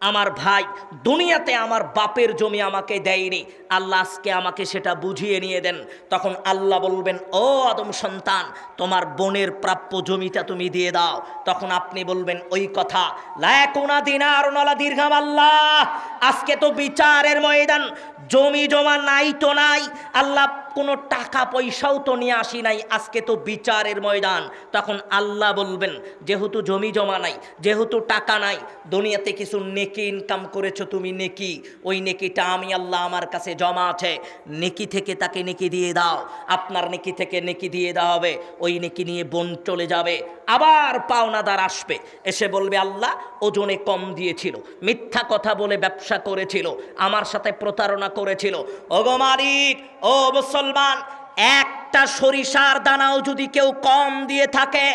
আমার ভাই দুনিয়াতে আমার বাপের জমি আমাকে দেয়নি। আল্লাহ আজকে আমাকে সেটা বুঝিয়ে নিয়ে দেন। তখন আল্লাহ বলবেন, ও আদম সন্তান, তোমার বোনের প্রাপ্য জমিটা তুমি দিয়ে দাও। তখন আপনি বলবেন, ওই কথা লায়কুনা দিনার নলা দীর্ঘাম আল্লাহ। আজকে তো বিচারের ময়দান, জমি জমা নাই তো নাই। আল্লাহ কোনো টাকা পয়সাও তো নিয়ে আসি নাই, আজকে তো বিচারের ময়দান। তখন আল্লাহ বলবেন, যেহেতু জমি জমা নাই, যেহেতু টাকা নাই, দুনিয়াতে কিছু নেকি ইনকাম করেছ তুমি নেকি? ওই নেকিটা আমি আল্লাহ আমার কাছে জমা আছে। নেকি থেকে তাকে নেকি দিয়ে দাও। আপনার নেকি থেকে নেকি দিয়ে দেওয়া হবে। ওই নেকি নিয়ে বোন চলে যাবে। আবার পাওনাদার আসবে। এসে বলবে, আল্লাহ, ওজনে কম দিয়েছিল, মিথ্যা কথা বলে ব্যবসা করেছিল, আমার সাথে প্রতারণা করেছিল। ওগো মালিক, ও মুসলমান, একটা সরিষার দানাও যদি কেউ কম দিয়ে থাকে,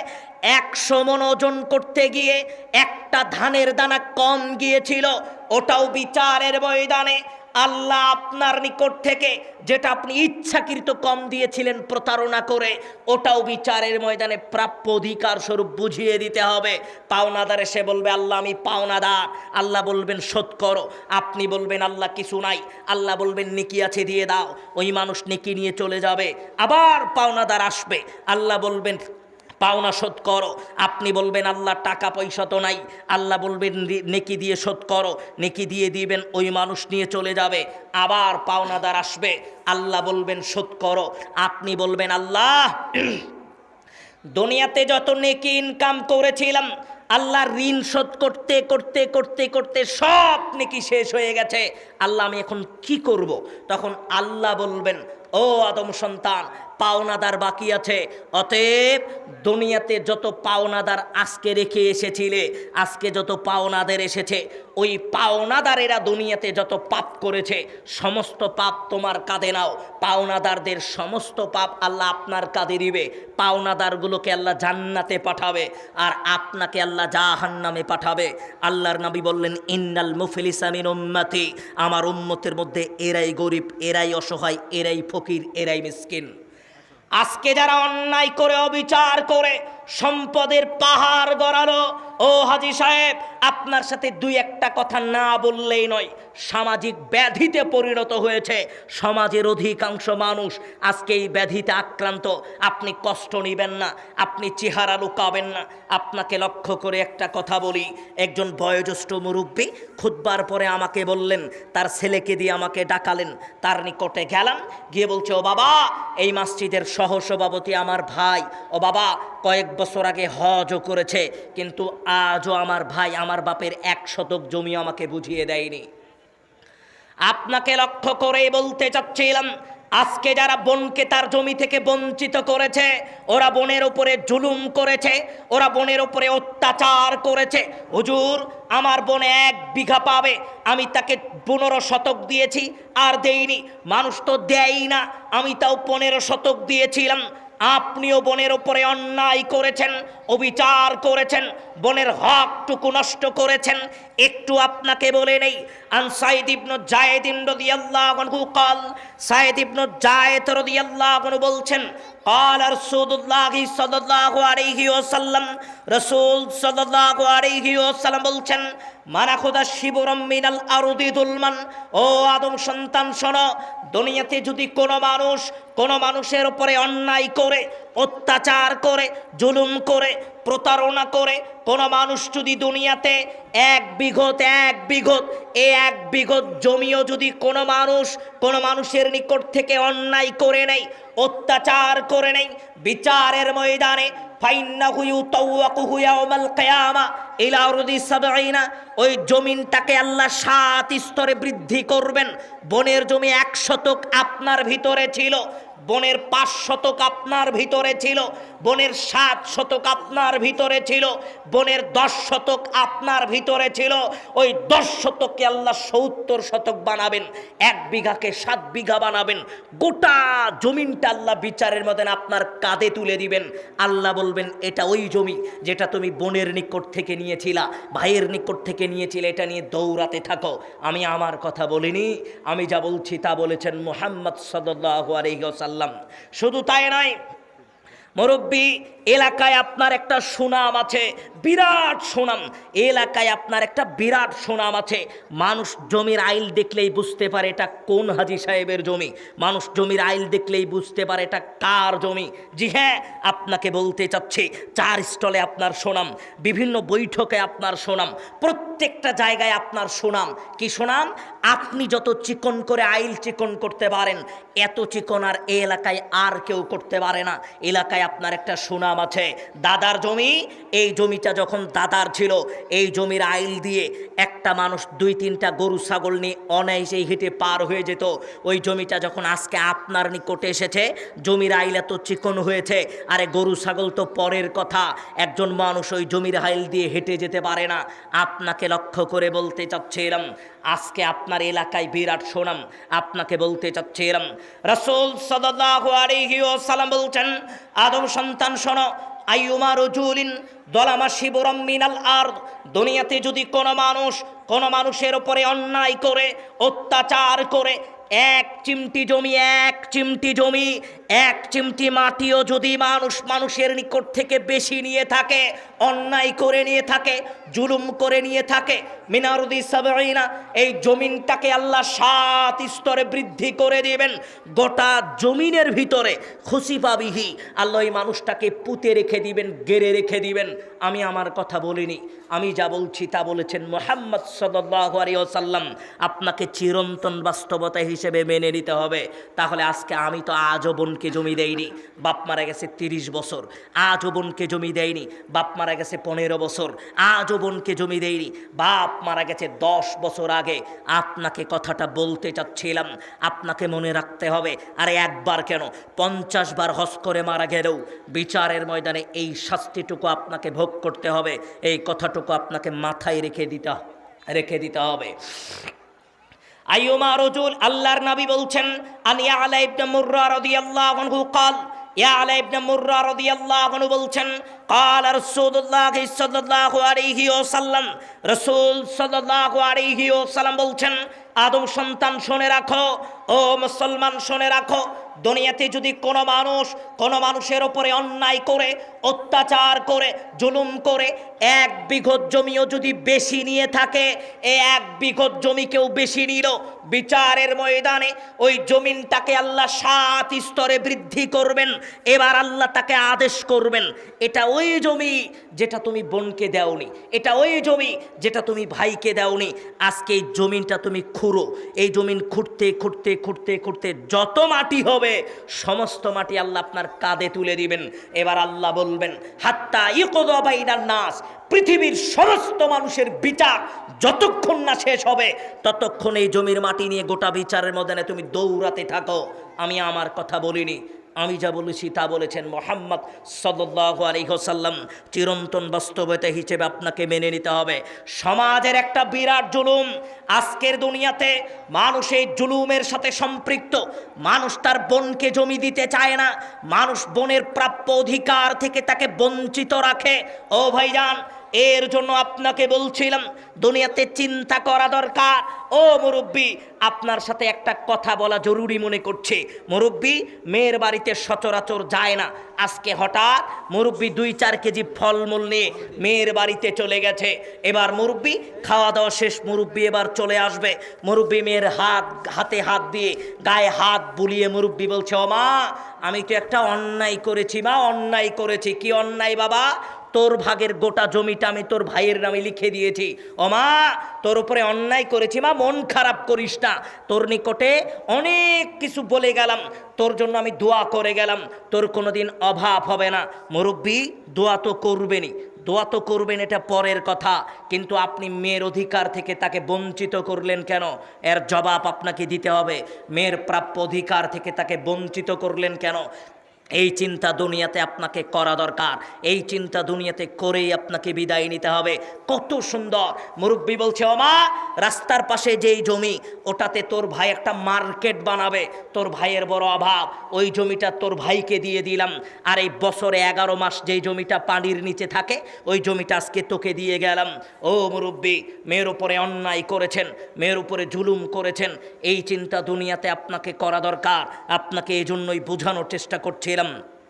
একশো মন ওজন করতে গিয়ে একটা ধানের দানা কম গিয়েছিল, ওটাও বিচারের ময়দানে। আল্লাহ আপনার নিকট থেকে যেটা আপনি ইচ্ছাকৃত কম দিয়েছিলেন প্রতারণা করে, ওটাও বিচারের ময়দানে প্রাপ্য অধিকার স্বরূপ বুঝিয়ে দিতে হবে। পাওনাদারে সে বলবে, আল্লাহ, আমি পাওনাদার। আল্লাহ বলবেন, শোধ করো। আপনি বলবেন, আল্লাহ, কিছু নাই। আল্লাহ বলবেন, নিকি আছে, দিয়ে দাও। ওই মানুষ নিকি নিয়ে চলে যাবে। আবার পাওনাদার আসবে। আল্লাহ বলবেন পাওনা শোধ করো। আপনি বলবেন, আল্লাহ, টাকা পয়সা তো নাই। আল্লাহ বলবেন নেকি দিয়ে শোধ করো। নেকি দিয়ে দিবেন, ওই মানুষ নিয়ে চলে যাবে। আবার পাওনাদার আসবে। আল্লাহ বলবেন, শোধ করো। আপনি বলবেন, আল্লাহ, দুনিয়াতে যত নেকি ইনকাম করেছিলাম, আল্লাহ ঋণ শোধ করতে করতে করতে করতে সব নেকি শেষ হয়ে গেছে। আল্লাহ, আমি এখন কি করব? তখন আল্লাহ বলবেন, ও আদম সন্তান পাওনাদার বাকি আছে। অতএব দুনিয়াতে যত পাওনাদার আজকে রেখে এসেছিলে, আজকে যত পাওনাদের এসেছে, ওই পাওনাদারেরা দুনিয়াতে যত পাপ করেছে, সমস্ত পাপ তোমার কাঁধে নাও। পাওনাদারদের সমস্ত পাপ আল্লাহ আপনার কাঁধে দিবে। পাওনাদারগুলোকে আল্লাহ জান্নাতে পাঠাবে আর আপনাকে আল্লাহ জাহান্নামে পাঠাবে। আল্লাহর নবী বললেন, ইন্নাল মুফলিসামিন উম্মতি। আমার উম্মতের মধ্যে এরাই গরিব, এরাই অসহায়, এরাই ফকির, এরাই মিসকিন। আজকে যারা অন্যায় করে অবিচার করে সম্পদের পাহাড় গড়ালো। ও হাজি সাহেব, আপনার সাথে দুই একটা কথা না বললেই নয়, সামাজিক ব্যাধিতে পরিণত হয়েছে। সমাজের অধিকাংশ মানুষ আজকে এই ব্যাধিতে আক্রান্ত। আপনি কষ্ট নেবেন না, আপনি চেহারা লুকাবেন না। আপনাকে লক্ষ্য করে একটা কথা বলি। একজন বয়োজ্যেষ্ঠ মুরব্বী খুদবার পরে আমাকে বললেন, তার ছেলেকে দিয়ে আমাকে ডাকালেন। তার নিকটে গেলাম, গিয়ে বলছে, ও বাবা, এই মসজিদের সহসভাপতি আমার ভাই। ও বাবা, কয়েক বছর আগে হজও করেছে, কিন্তু আজও আমার ভাই আমার বাপের এক শতক জমি আমাকে বুঝিয়ে দেয়নি। আপনাকে লক্ষ্য করে বলতে চাচ্ছিলাম, আজকে যারা বোনকে তার জমি থেকে বঞ্চিত করেছে, ওরা বোনের উপরে জুলুম করেছে, ওরা বোনের উপরে অত্যাচার করেছে। হুজুর, আমার বোন এক বিঘা পাবে, আমি তাকে পনেরো শতক দিয়েছি, আর দেইনি। মানুষ তো দেয়ই না, আমি তাও পনেরো শতক দিয়েছিলাম। আপনিও বোনের ওপরে অন্যায় করেছেন অবিচার করেছেন বোনের হকটুকু নষ্ট করেছেন একটু আপনাকে বলে নেই আন সাইদ ইবনু জায়েদ রাদিয়াল্লাহু আনহু قال সাইদ ইবনু জায়েদ রাদিয়াল্লাহু আনহু বলছেন قال رسول الله صلى الله عليه وسلم রাসূল সাল্লাল্লাহু আলাইহি ওয়াসাল্লাম বলছেন মানা খোদা শিবরম মিনাল আরদি দুলমান। ও আদম সন্তান, শোনো, দুনিয়াতে যদি কোনো মানুষ কোনো মানুষের উপরে অন্যায় করে, অত্যাচার করে, জুলুম করে, প্রতারণা করে, কোনো মানুষ যদি দুনিয়াতে এক বিঘত এক বিঘত, এ এক বিঘত জমিও যদি কোনো মানুষ কোনো মানুষের নিকট থেকে অন্যায় করে নেই অত্যাচার করে নেই বিচারের ময়দানে ফাইন্নাহু ইউতাওয়াকুহু ইয়াউমাল কিয়ামা ইলা আরদি সাবঈনা। ওই জমিনটাকে আল্লাহ সাত স্তরে বৃদ্ধি করবেন। বনের জমি এক শতক আপনার ভিতরে ছিল। বনের পাঁচ শতক আপনার ভিতরে ছিল, বনের সাত শতক আপনার ভিতরে ছিল, বনের দশ শতক আপনার ভিতরে ছিল। ওই দশ শতককে আল্লাহ সত্তর শতক বানাবেন, এক বিঘাকে সাত বিঘা বানাবেন। গোটা জমিনটা আল্লাহ বিচারের মতন আপনার কাঁধে তুলে দিবেন। আল্লাহ বলবেন, এটা ওই জমি যেটা তুমি বনের নিকট থেকে নিয়েছিলা, ভাইয়ের নিকট থেকে নিয়েছিলে, এটা নিয়ে দৌড়াতে থাকো। আমি আমার কথা বলিনি, আমি যা বলছি তা বলেছেন মোহাম্মদ সদল্লাহ আলহিসাল্লাম শুধু তাই নয় মুরব্বী এলাকায় আপনার একটা সুনাম আছে, বিরাট সুনাম। এলাকায় আপনার একটা বিরাট সুনাম আছে। মানুষ জমির আইল দেখলেই বুঝতে পারে এটা কোন হাজি সাহেবের জমি। মানুষ জমির আইল দেখলেই বুঝতে পারে এটা কার জমি। জি হ্যাঁ আপনাকে বলতে চাচ্ছি, চার স্টলে আপনার সুনাম, বিভিন্ন বৈঠকে আপনার সুনাম, প্রত্যেকটা জায়গায় আপনার সুনাম। কি সুনাম? আপনি যত চিকন করে আইল চিকন করতে পারেন, এত চিকন আর এলাকায় আর কেউ করতে পারে না। এলাকায় আপনার একটা সুনাম আছে। দাদার জমি, এই জমিটা যখন দাদার ছিল, এই জমির আইল দিয়ে একটা মানুষ দুই তিনটা গরু, ছাগল নিয়ে অনায়াসে হেঁটে পার হয়ে যেত। ওই জমিটা যখন আজকে আপনার নিকটে এসেছে, জমির আইল এত চিকন হয়েছে, আরে গরু, ছাগল তো পরের কথা। একজন মানুষ ওই জমির আইল দিয়ে হেঁটে যেতে পারে না। আপনাকে লক্ষ্য করে বলতে চাচ্ছে এরম আজকে আপনার এলাকায় বিরাট সোনাম, আপনাকে বলতে চাচ্ছে এরম রসুল আলাইহি ওয়াসাল্লাম বলছেন, আদম সন্তান শোনো, আইয়ুমা রজুলিন দলামা শিবরম মিনাল আর দুনিয়াতে যদি কোনো মানুষ, কোনো মানুষের ওপরে অন্যায় করে, অত্যাচার করে, এক চিমটি জমি, এক চিমটি জমি এক চিমটি মাটিও যদি মানুষ মানুষের নিকট থেকে বেশি নিয়ে থাকে, অন্যায় করে নিয়ে থাকে, জুলুম করে নিয়ে থাকে, মিনারুদি সাবরিনা এই জমিনটাকে আল্লাহ সাত স্তরে বৃদ্ধি করে দিবেন। গোটা জমিনের ভিতরে খুশি পাবিহি আল্লাহ এই মানুষটাকে পুঁতে রেখে দিবেন, গেড়ে রেখে দিবেন। আমি আমার কথা বলিনি, আমি যা বলছি তা বলেছেন মোহাম্মদ সদাল্লাহ আলিয়াল্লাম আপনাকে চিরন্তন বাস্তবতা হিসেবে মেনে নিতে হবে। তাহলে আজকে আমি তো আজও বোনকে জমি দেয়নি, বাপ মারা গেছে তিরিশ বছর। আজও বোনকে জমি দেয়নি, বাপ মারা গেছে পনেরো বছর। আজও বোনকে জমি দেয়নি, বাপ মারা গেছে দশ বছর আগে। আপনাকে কথাটা বলতে চাচ্ছিলাম, আপনাকে মনে রাখতে হবে, আরে একবার কেন? পঞ্চাশ বার হস করে মারা গেলেও বিচারের ময়দানে এই শাস্তিটুকু আপনাকে ভোগ করতে হবে, এই কথাটুকু আপনাকে মাথায় রেখে দিতে রেখে দিতে হবে। আইয়ুমা রজুল আল্লাহর নবী বলছেন আনি আলা ইবনে মুররা রাদিয়াল্লাহু আনহু قال ইয়া আলা ইবনে মুররা রাদিয়াল্লাহু আনহু বলছেন قال رسول الله صلى الله عليه وسلم রাসূল সাল্লাল্লাহু আলাইহি ওয়াসাল্লাম বলছেন আদম সন্তান শুনে রাখো ও মুসলমান শুনে রাখো দুনিয়াতে যদি কোনো মানুষ, কোনো মানুষের ওপরে অন্যায় করে, অত্যাচার করে, জুলুম করে, এক বিঘত জমিও যদি বেশি নিয়ে থাকে, এ এক বিঘত জমি কেউ বেশি নিল বিচারের ময়দানে ওই জমিনটাকে আল্লাহ সাত স্তরে বৃদ্ধি করবেন, এবার আল্লাহ তাকে আদেশ করবেন, এটা ওই জমি যেটা তুমি বোনকে দেওনি, এটা ওই জমি যেটা তুমি ভাইকে দেওনি, আজকে এই জমিনটা তুমি খুঁড়ো, এই জমিন খুঁড়তে খুঁড়তে খুঁড়তে খুঁড়তে যত মাটি হবে, সমস্ত মাটি আল্লাহ আপনার কাঁধে তুলে দিবেন, এবার আল্লাহ বলবেন, হাত্তা ইকোদাবাইনার নাস পৃথিবীর সমস্ত মানুষের বিচার যতক্ষণ না শেষ হবে, ততক্ষণ এই জমির মাটি নিয়ে গোটা বিচারের মধ্যে তুমি দৌড়াতে থাকো। আমি আমার কথা বলিনি। আমি যা বলেছি তা বলেছেন মোহাম্মদ সল্লাহ আলহিহসাল্লাম চিরন্তন বাস্তবতা হিসেবে আপনাকে মেনে নিতে হবে। সমাজের একটা বিরাট জুলুম। আজকের দুনিয়াতে মানুষ এই জুলুমের সাথে সম্পৃক্ত। মানুষ তার বোনকে জমি দিতে চায় না। মানুষ বোনের প্রাপ্য অধিকার থেকে তাকে বঞ্চিত রাখে। ও ভাইজান এর জন্য আপনাকে বলছিলাম, দুনিয়াতে চিন্তা করা দরকার। ও মুরব্বী, আপনার সাথে একটা কথা বলা জরুরি মনে করছে। মুরব্বী, মেয়ের বাড়িতে সচরাচর যায় না। আজকে হঠাৎ মুরব্বী দুই চার কেজি ফলমূল নিয়ে মেয়ের বাড়িতে চলে গেছে। এবার মুরব্বী খাওয়া দাওয়া শেষ, মুরব্বী এবার চলে আসবে। মুরব্বী মেয়ের হাত, হাতে হাত দিয়ে গায়ে হাত বুলিয়ে মুরব্বী বলছে, ও মা, আমি তো একটা অন্যায় করেছি মা, অন্যায় করেছি। কি অন্যায় বাবা? তোর ভাগের গোটা জমিটা আমি তোর ভাইয়ের নামে লিখে দিয়েছি। ও মা তোর উপরে অন্যায় করেছি মা, মন খারাপ করিস না। তোর নিকটে অনেক কিছু বলে গেলাম, তোর জন্য আমি দোয়া করে গেলাম, তোর কোনোদিন অভাব হবে না। মুরব্বী, দোয়া তো করবেনই, দোয়া তো করবেন, এটা পরের কথা। কিন্তু আপনি মেয়ের অধিকার থেকে তাকে বঞ্চিত করলেন কেন? এর জবাব আপনাকে দিতে হবে। মেয়ের প্রাপ্য অধিকার থেকে তাকে বঞ্চিত করলেন কেন? এই চিন্তা দুনিয়াতে আপনাকে করা দরকার। এই চিন্তা দুনিয়াতে করেই আপনাকে বিদায় নিতে হবে। কত সুন্দর। মুরব্বী বলছে ওমা রাস্তার পাশে যেই জমি, ওটাতে তোর ভাই একটা মার্কেট বানাবে। তোর ভাইয়ের বড় অভাব। ওই জমিটা তোর ভাইকে দিয়ে দিলাম। আর এই বছরে এগারো মাস যেই জমিটা পানির নিচে থাকে, ওই জমিটা আজকে তোকে দিয়ে গেলাম। ও মুরব্বী, মেয়ের উপরে অন্যায় করেছেন, মেয়ের উপরে জুলুম করেছেন। এই চিন্তা দুনিয়াতে আপনাকে করা দরকার। আপনাকে এই জন্যই বোঝানোর চেষ্টা করছিলাম وسلم.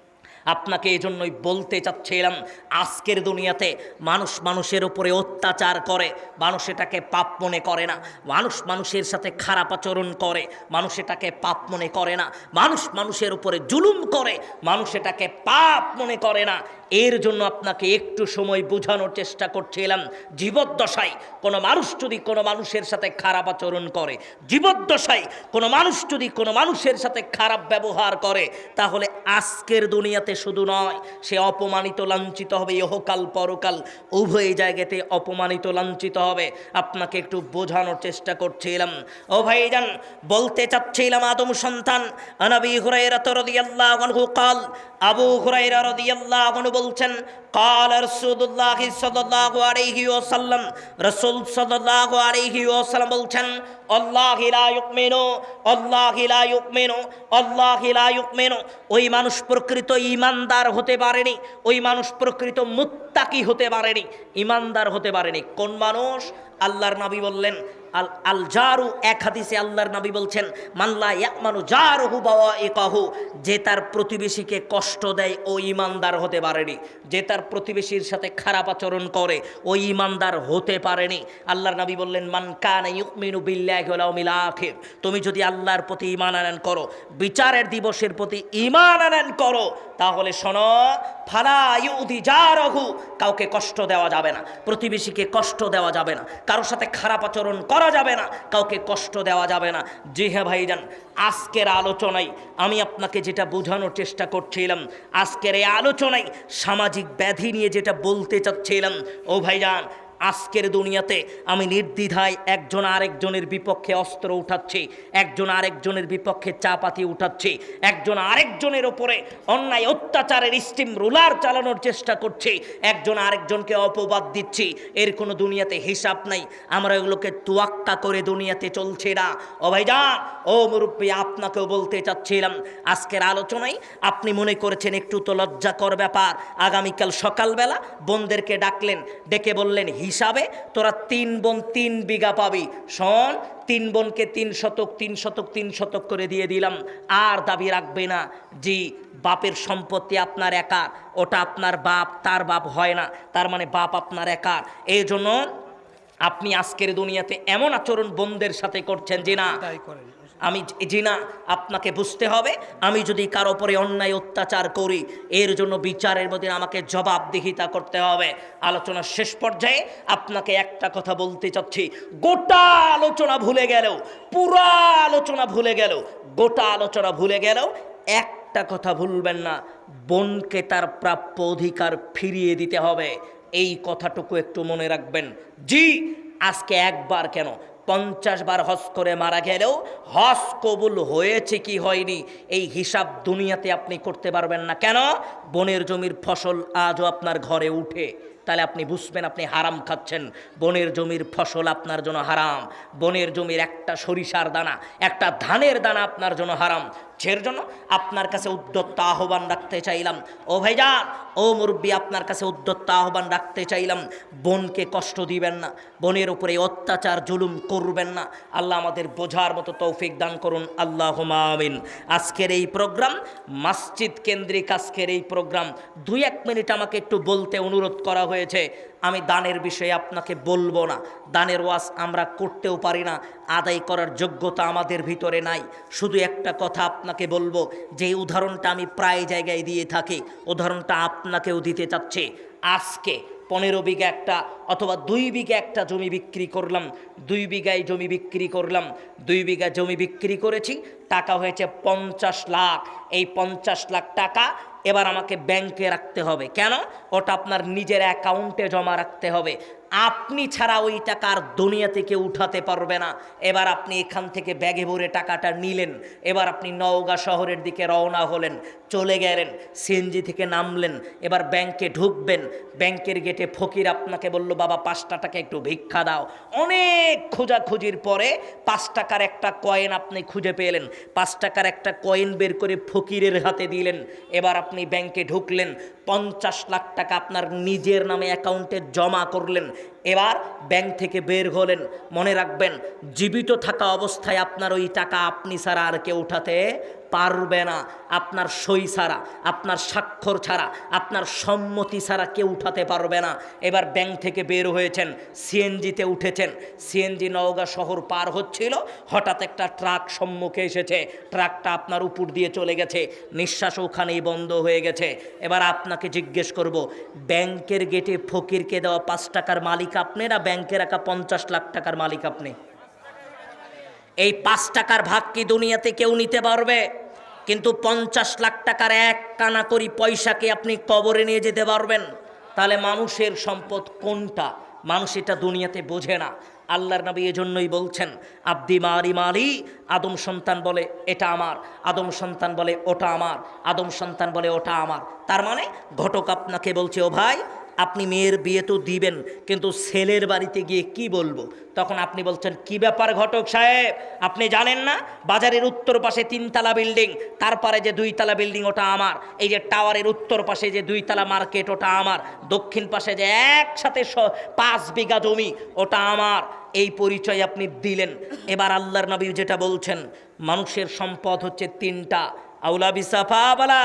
আপনাকে এই জন্যই বলতে চাচ্ছিলাম, আজকের দুনিয়াতে মানুষ মানুষের উপরে অত্যাচার করে, মানুষ এটাকে পাপ মনে করে না, মানুষ মানুষের সাথে খারাপ আচরণ করে, মানুষ এটাকে পাপ মনে করে না, মানুষ মানুষের উপরে জুলুম করে, মানুষ এটাকে পাপ মনে করে না। এর জন্য আপনাকে একটু সময় বোঝানোর চেষ্টা করছিলাম, জীবদ্দশায় কোনো মানুষ যদি কোনো মানুষের সাথে খারাপ আচরণ করে, জীবদ্দশায় কোনো মানুষ যদি কোনো মানুষের সাথে খারাপ ব্যবহার করে, তাহলে আজকের দুনিয়াতে শুধু নয় সে অপমানিত লাঞ্ছিত হবে ইহকাল পরকাল উভয় জায়গাতে অপমানিত লাঞ্ছিত হবে আপনাকে একটু বোঝানোর চেষ্টা করছিলাম ও ভাইজান বলতে চাচ্ছিলাম আদম সন্তান আনাবি হুরাইরা রাদিয়াল্লাহু আনহু قال আবু হুরাইরা রাদিয়াল্লাহু আনহু বলছেন قال رسول الله صلى الله عليه وسلم রাসূল সাল্লাল্লাহু আলাইহি ওয়াসাল্লাম বলছেন আল্লাহি লা ইউমিনু আল্লাহি লা ইউমিনু আল্লাহি লা ইউমিনু ওই মানুষ প্রকৃত ঈমানদার হতে পারেনি, ওই মানুষ প্রকৃত মুত্তাকি হতে পারেনি, ইমানদার হতে পারেনি। কোন মানুষ? আল্লাহর নাবি বললেন আল আল জারু, এক হাদিসে আল্লাহর নবী বলছেন মাল্লা ইয়াকমানু জারহু বাওয়া একাহু যে তার প্রতিবেশীকে কষ্ট দেয়, ও ইমানদার হতে পারেনি। যে তার প্রতিবেশীর সাথে খারাপ আচরণ করে, ও ইমানদার হতে পারেনি। আল্লাহর নবী বললেন, মান কানা ইউমিনু বিল্লাহি ওয়াল ইয়াউমিল আখির তুমি যদি আল্লাহর প্রতি ঈমান আনয়ন করো, বিচারের দিবসের প্রতি ঈমান আনয়ন করো, তাহলে শোনো, ফালা ইউদি জারহু, কাউকে কষ্ট দেওয়া যাবে না, প্রতিবেশীকে কষ্ট দেওয়া যাবে না, কারোর সাথে খারাপ আচরণ করা যাবে না, কাউকে কষ্ট দেওয়া যাবে না। জি হ্যাঁ ভাইজান, আজকের আলোচনায় আমি আপনাকে যেটা বোঝানোর চেষ্টা করছিলাম, আজকের এই আলোচনায় সামাজিক ব্যাধি নিয়ে যেটা বলতে চাচ্ছিলাম, ও ভাইজান আজকের দুনিয়াতে আমি নির্দ্বিধায় একজন আরেকজনের বিপক্ষে অস্ত্র উঠাচ্ছি, একজন আরেকজনের বিপক্ষে চাপাতি উঠাচ্ছি, একজন আরেকজনের ওপরে অন্যায় অত্যাচারের স্টিম রুলার চালানোর চেষ্টা করছি, একজন আরেকজনকে অপবাদ দিচ্ছি, এর কোনো দুনিয়াতে হিসাব নাই, আমরা এগুলোকে তুয়াক্কা করে দুনিয়াতে চলছে না। ও ভাইজান, ও মুরব্বী, আপনাকেও বলতে চাচ্ছিলাম, আজকের আলোচনায় আপনি মনে করেছেন একটু তো লজ্জাকর ব্যাপার, আগামীকাল সকালবেলা বোনদেরকে ডাকলেন, ডেকে বললেন হিসাবে তোরা তিন বোন তিন বিঘা পাবি। শোন, তিন বোনকে তিন শতক তিন শতক তিন শতক করে দিয়ে দিলাম। আর দাবি রাখবে না জি বাপের সম্পত্তি আপনার একার, ওটা আপনার বাপ, তার বাপ হয় না। তার মানে বাপ আপনার একার। এই জন্য আপনি আজকের দুনিয়াতে এমন আচরণ বোনদের সাথে করছেন যে না আমি জিনা, আপনাকে বুঝতে হবে। আমি যদি কারও ওপরে অন্যায় অত্যাচার করি, এর জন্য বিচারের মধ্যে আমাকে জবাবদিহিতা করতে হবে। আলোচনার শেষ পর্যায়ে আপনাকে একটা কথা বলতে চাচ্ছি। গোটা আলোচনা ভুলে গেলেও, পুরা আলোচনা ভুলে গেল গোটা আলোচনা ভুলে গেলেও একটা কথা ভুলবেন না। বোনকে তার প্রাপ্য অধিকার ফিরিয়ে দিতে হবে। এই কথাটুকু একটু মনে রাখবেন। জি, আজকে একবার কেন? পঞ্চাশ বার হজ করে মারা গেলেও হজ কবুল হয়েছে কি হয়নি? এই হিসাব দুনিয়াতে আপনি করতে পারবেন না। কেন? বনের জমির ফসল আজও আপনার ঘরে উঠে। তাহলে আপনি বুঝবেন, আপনি হারাম খাচ্ছেন। বনের জমির ফসল আপনার জন্য হারাম। বনের জমির একটা সরিষার দানা, একটা ধানের দানা আপনার জন্য হারাম। সের জন্য? আপনার কাছে উদ্যত্ত আহ্বান রাখতে চাইলাম। ও ভাইজান, ও মুরব্বী, আপনার কাছে উদ্যত্ত আহ্বান রাখতে চাইলাম। বোনকে কষ্ট দিবেন না। বোনের উপরে অত্যাচার, জুলুম করবেন না। আল্লাহ আমাদের বোঝার মতো তৌফিক দান করুন। আল্লাহ আমিন। আজকের এই প্রোগ্রাম, মসজিদ কেন্দ্রিক আজকের এই প্রোগ্রাম, দুই এক মিনিট আমাকে একটু বলতে অনুরোধ করা হয়েছে। আমি দানের বিষয়ে আপনাকে বলব না। দানের ওয়াজ আমরা করতেও পারি না, আদায় করার যোগ্যতা আমাদের ভিতরে নাই। শুধু একটা কথা আপনাকে বলব, যে উদাহরণটা আমি প্রায় জায়গায় দিয়ে থাকি, উদাহরণটা আপনাকেও দিতে চাচ্ছে। আজকে পনেরো বিঘা একটা অথবা দুই বিঘা একটা জমি বিক্রি করলাম, দুই বিঘায় জমি বিক্রি করলাম, দুই বিঘা জমি বিক্রি করেছি, টাকা হয়েছে পঞ্চাশ লাখ। এই পঞ্চাশ লাখ টাকা এবার আমাকে ব্যাংকে রাখতে হবে। কেন? ওটা আপনার নিজের অ্যাকাউন্টে জমা রাখতে হবে। আপনি ছাড়া ওই টাকার দুনিয়া থেকে উঠাতে পারবে না। এবার আপনি এখান থেকে ব্যাগে ভরে টাকাটা নিলেন। এবার আপনি নওগাঁ শহরের দিকে রওনা হলেন। চলে গেলেন, সিএনজি থেকে নামলেন, এবার ব্যাংকে ঢুকবেন। ব্যাংকের গেটে ফকির আপনাকে বলল, বাবা পাঁচটা টাকা একটু ভিক্ষা দাও। অনেক খোঁজাখুঁজির পরে পাঁচ টাকার একটা কয়েন আপনি খুঁজে পেলেন। পাঁচ টাকার একটা কয়েন বের করে ফকিরের হাতে দিলেন। এবার আপনি ব্যাংকে ঢুকলেন, পঞ্চাশ লাখ টাকা আপনার নিজের নামে অ্যাকাউন্টে জমা করলেন। এবার ব্যাংক থেকে বের হলেন। মনে রাখবেন, জীবিত থাকা অবস্থায় আপনার ওই টাকা আপনি ছাড়া আর কেউ উঠাতে পারবে না। আপনার সই ছাড়া, আপনার স্বাক্ষর ছাড়া, আপনার সম্মতি ছাড়া কেউ উঠাতে পারবে না। এবার ব্যাংক থেকে বের হয়েছেন, সিএনজিতে উঠেছেন। সিএনজি নওগাঁ শহর পার হচ্ছিল, হঠাৎ একটা ট্রাক সম্মুখে এসেছে। ট্রাকটা আপনার উপর দিয়ে চলে গেছে। নিঃশ্বাস ওখানেই বন্ধ হয়ে গেছে। এবার আপনাকে জিজ্ঞেস করব, ব্যাংকের গেটে ফকিরকে দেওয়া পাঁচ টাকার মালিক আপনি না ব্যাংকে রাখা পঞ্চাশ লাখ টাকার মালিক আপনি? এই পাঁচ টাকার ভাগ কি দুনিয়াতে কেউ নিতে পারবে? কিন্তু পঞ্চাশ লাখ টাকার এক কানা করি পয়সাকে আপনি কবরে নিয়ে যেতে পারবেন। তাহলে মানুষের সম্পদ কোনটা? মানুষ এটা দুনিয়াতে বোঝে না। আল্লাহর নবী এজন্যই বলছেন, আব্দি মারি মারি আদম সন্তান বলে এটা আমার, আদম সন্তান বলে ওটা আমার, আদম সন্তান বলে ওটা আমার। তার মানে ঘটক আপনাকে বলছে, ও ভাই আপনি মেয়ের বিয়ে তো দিবেন, কিন্তু ছেলের বাড়িতে গিয়ে কি বলব? তখন আপনি বলছেন, কি ব্যাপার ঘটক সাহেব? আপনি জানেন না? বাজারের উত্তর পাশে তিনতলা বিল্ডিং, তারপরে যে দুইতলা বিল্ডিং ওটা আমার, এই যে টাওয়ারের উত্তর পাশে যে দুইতলা মার্কেট ওটা আমার, দক্ষিণ পাশে যে একসাথে পাঁচ বিঘা জমি ওটা আমার। এই পরিচয় আপনি দিলেন। এবার আল্লাহর নবী যেটা বলছেন, মানুষের সম্পদ হচ্ছে তিনটা। আউলা বিসাফা বালা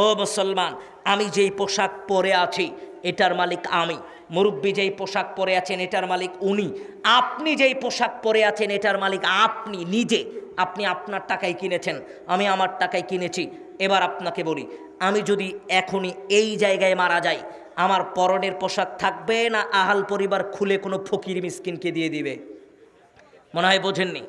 ও মুসলমান, আমি যেই পোশাক পরে আছি এটার মালিক আমি। মুরব্বী যেই পোশাক পরে আছেন, এটার মালিক উনি। আপনি যেই পোশাক পরে আছেন, এটার মালিক আপনি নিজে। আপনি আপনার টাকায় কিনেছেন, আমি আমার টাকায় কিনেছি। এবার আপনাকে বলি, আমি যদি এখনই এই জায়গায় মারা যাই, আমার পরনের পোশাক থাকবে না আহাল পরিবার খুলে কোনো ফকির মিসকিনকে দিয়ে দিবে? মনে হয় বোঝেননি?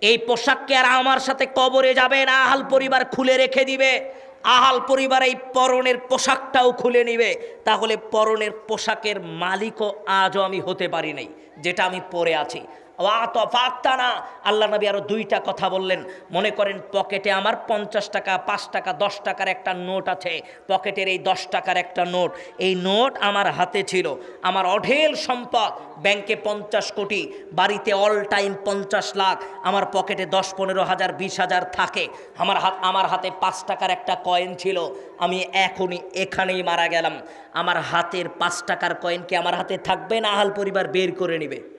এই পোশাককে আর আমার সাথে কবরে যাবে না, আহাল পরিবার খুলে রেখে দিবে। আহাল পরিবার এই পরনের পোশাকটাও খুলে নিবে, তাহলে পরনের পোশাকের মালিকও আজও আমি হতে পারি নাই, যেটা আমি পরে আছি। না আল্লাহ নবী আরও দুইটা কথা বললেন। মনে করেন, পকেটে আমার পঞ্চাশ টাকা, পাঁচ টাকা, দশ টাকার একটা নোট আছে। পকেটের এই দশ টাকার একটা নোট, এই নোট আমার হাতে ছিল। আমার অঢেল সম্পদ, ব্যাংকে পঞ্চাশ কোটি, বাড়িতে অল টাইম পঞ্চাশ লাখ, আমার পকেটে দশ, পনেরো হাজার, বিশ হাজার থাকে। আমার হাত, আমার হাতে পাঁচ টাকার একটা কয়েন ছিল। আমি এখনই এখানেই মারা গেলাম। আমার হাতের পাঁচ টাকার কয়েন কি আমার হাতে থাকবে না? আহাল পরিবার বের করে নিবে।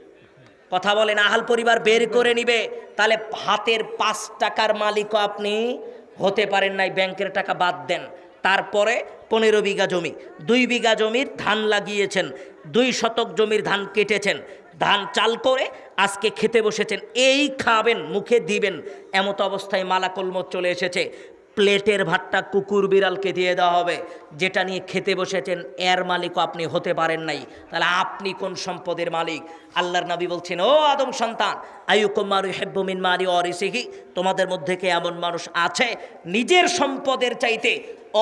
কথা বলেন, আহাল পরিবার বের করে নিবে। তাহলে হাতের পাঁচ টাকার মালিকও আপনি হতে পারেন নাই, ব্যাংকের টাকা বাদ দেন। তারপরে পনেরো বিঘা জমি, দুই বিঘা জমির ধান লাগিয়েছেন, দুই শতক জমির ধান কেটেছেন, ধান চাল করে আজকে খেতে বসেছেন, এই খাবেন, মুখে দিবেন, এমত অবস্থায় মালাকলমত চলে এসেছে। প্লেটের ভাতটা কুকুর বিড়ালকে দিয়ে দেওয়া হবে। যেটা নিয়ে খেতে বসেছেন এর মালিকও আপনি হতে পারেন নাই। তাহলে আপনি কোন সম্পদের মালিক? আল্লাহর নবী বলছেন, ও আদম সন্তান আয়ুকুমারু হেব্বমিন মারি অরিসিহি তোমাদের মধ্যে কে এমন মানুষ আছে? নিজের সম্পদের চাইতে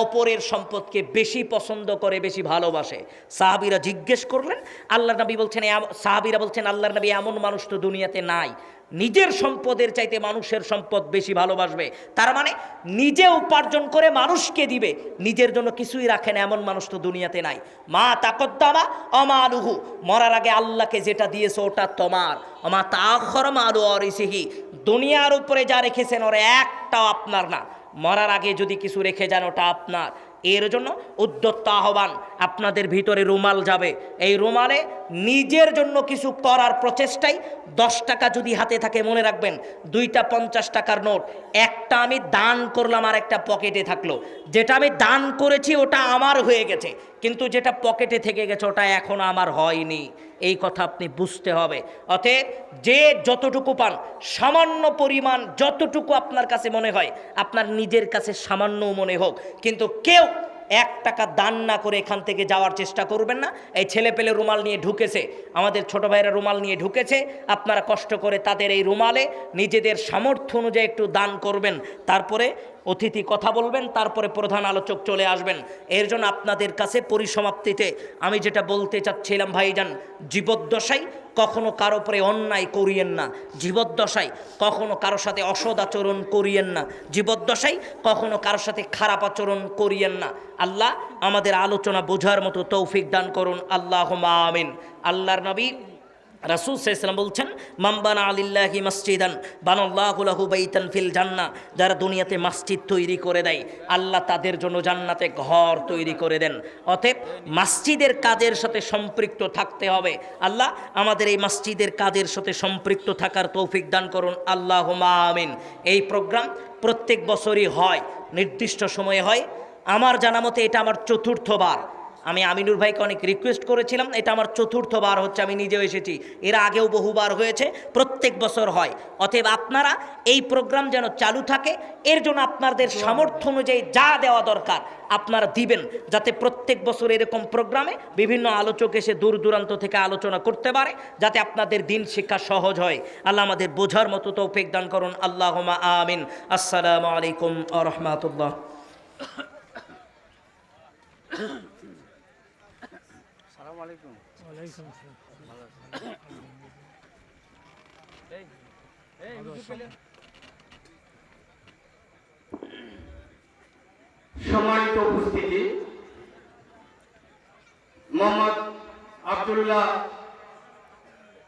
অপরের সম্পদকে বেশি পছন্দ করে, বেশি ভালোবাসে। সাহাবিরা জিজ্ঞেস করলেন আল্লাহ নবী বলছেন সাহাবিরা বলছেন, আল্লাহর নবী এমন মানুষ তো দুনিয়াতে নাই। নিজের সম্পদের চাইতে মানুষের সম্পদ বেশি ভালোবাসবে। তার মানে নিজে উপার্জন করে মানুষকে দিবে, নিজের জন্য কিছুই রাখে না, এমন মানুষ তো দুনিয়াতে নাই। মা তাকদ্দামা অমানুহু মরার আগে আল্লাহকে যেটা দিয়েছে ওটা তোমার। অমা তাখর মালু অরিসিহি দুনিয়ার উপরে যা রেখেছেন ওরা একটাও আপনার না। মরার আগে যদি কিছু রেখে যান ওটা আপনার। এর জন্য উদ্যত্ত আহ্বান, আপনাদের ভিতরে রুমাল যাবে। এই রুমালে নিজের জন্য কিছু করার প্রচেষ্টাই দশ টাকা যদি হাতে থাকে, মনে রাখবেন, দুইটা পঞ্চাশ টাকার নোট, একটা আমি দান করলাম আর একটা পকেটে থাকল। যেটা আমি দান করেছি, ওটা আমার হয়ে গেছে, কিন্তু যেটা পকেটে থেকে গেছে, ওটা এখনও আমার হয়নি। এই কথা আপনি বুঝতে হবে। অতএব যে যতটুকু পান, সামান্য পরিমাণ যতটুকু আপনার কাছে মনে হয়, আপনার নিজের কাছে সামান্যও মনে হোক, কিন্তু কেউ এক টাকা দান না করে এখান থেকে যাওয়ার চেষ্টা করবেন না। এই ছেলে পেলে রুমাল নিয়ে ঢুকেছে। আমাদের ছোট ভাইয়েরা রুমাল নিয়ে ঢুকেছে। আপনারা কষ্ট করে তাদের এই রুমালে নিজেদের সামর্থ্য অনুযায়ী একটু দান করবেন। তারপরে অতিথি কথা বলবেন, তারপরে প্রধান আলোচক চলে আসবেন। এর জন্য আপনাদের কাছে পরিসমাপ্তিতে আমি যেটা বলতে চাচ্ছিলাম, ভাইজান জীবদ্দশাই কখনো কারও উপরে অন্যায় করিয়েন না। জীবদ্দশায় কখনো কারোর সাথে অসদ আচরণ করিয়েন না। জীবদ্দশায় কখনো কারোর সাথে খারাপ আচরণ করিয়েন না। আল্লাহ আমাদের আলোচনা বোঝার মতো তৌফিক দান করুন। আল্লাহ আমিন। আল্লাহর নবী রাসুল সাইসলাম বলছেন মাম্বানা আলিল্লাহি মসজিদান বানাল্লাহুলাহু বাইতান ফিল জান্না যারা দুনিয়াতে মসজিদ তৈরি করে দেয়, আল্লাহ তাদের জন্য জান্নাতে ঘর তৈরি করে দেন। অতএব মসজিদের কাজের সাথে সম্পৃক্ত থাকতে হবে। আল্লাহ আমাদের এই মসজিদের কাজের সাথে সম্পৃক্ত থাকার তৌফিক দান করুন। আল্লাহ আমিন। এই প্রোগ্রাম প্রত্যেক বছরই হয়, নির্দিষ্ট সময়ে হয়। আমার জানা মতে এটা আমার চতুর্থবার। আমি আমিনুর ভাইকে অনেক রিকোয়েস্ট করেছিলাম, এটা আমার চতুর্থবার হচ্ছে, আমি নিজেও এসেছি। এর আগেও বহুবার হয়েছে, প্রত্যেক বছর হয়। অতএব আপনারা এই প্রোগ্রাম যেন চালু থাকে, এর জন্য আপনাদের সামর্থ্য অনুযায়ী যা দেওয়া দরকার, আপনারা দিবেন, যাতে প্রত্যেক বছর এরকম প্রোগ্রামে বিভিন্ন আলোচক এসে দূর দূরান্ত থেকে আলোচনা করতে পারে, যাতে আপনাদের দিন শিক্ষা সহজ হয়। আল্লাহ আমাদের বোঝার মতো তৌফিক দান করুন। আল্লাহ আমিন। আসসালামু আলাইকুম আ রহমতুল্লাহ। আলাইকুম। সম্মানিত উপস্থিতি মোহাম্মদ আবদুল্লাহ